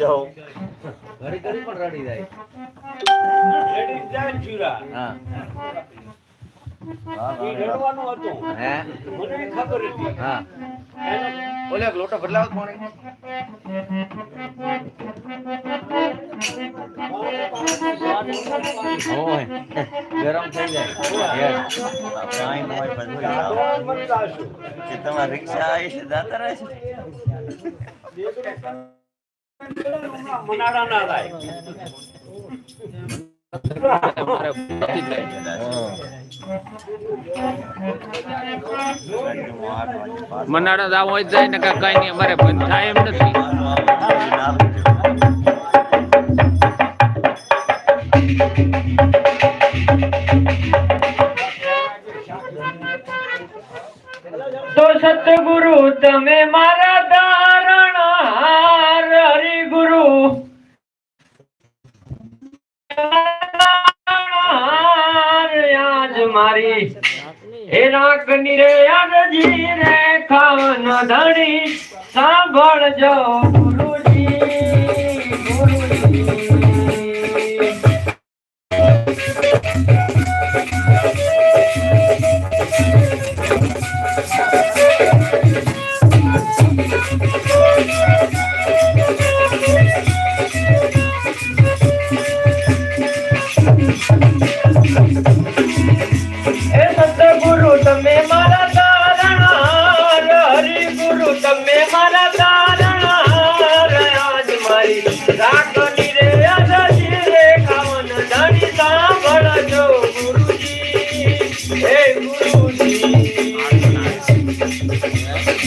જાઓ. ઘડી ઘડી પણ રડી જાય. જાય હા. લોટો બદલાવ પાણી ગરમ થઈ જાય તમારે રિક્ષા આવી છે જાતા રહેશે હમણાં મનાડા ના હોય જાય ને કઈ નહીં, અમારે થાય એમ નથી. તો સતગુરુ, તમે મારા મારી. હે નાકની રે અરજી રે ખાવન ધણી. સાંભળજો ગુરુજી ગુરુજી. હે હે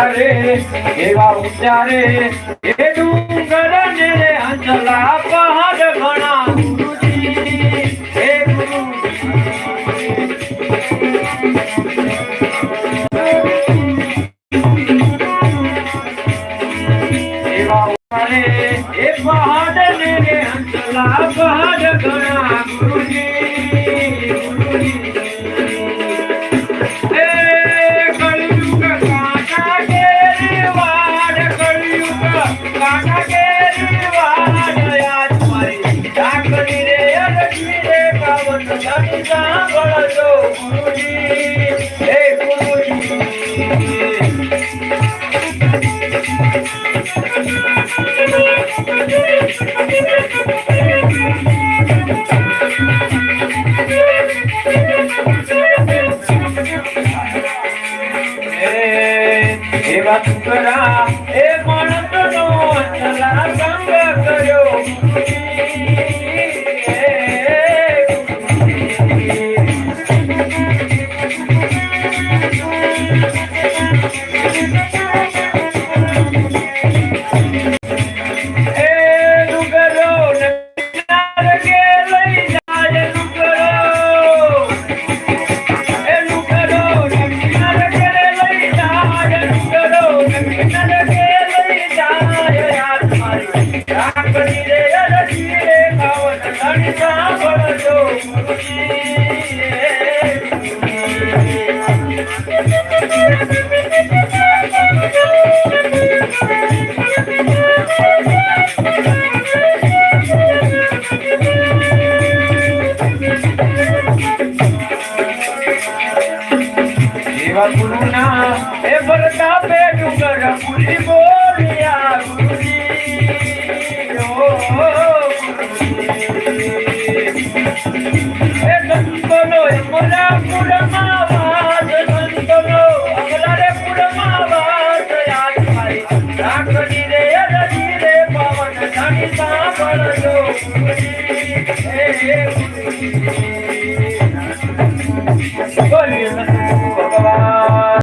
ઉતારે, એવા ઉતારે, એ ડુંગર ને અંજલા પહાડ ઘણા એ પહાડ ને અંજલા પહાડ ઘણા એવા ટુકડા એ મણતનો Por uma, é verdade, é meu garrafo de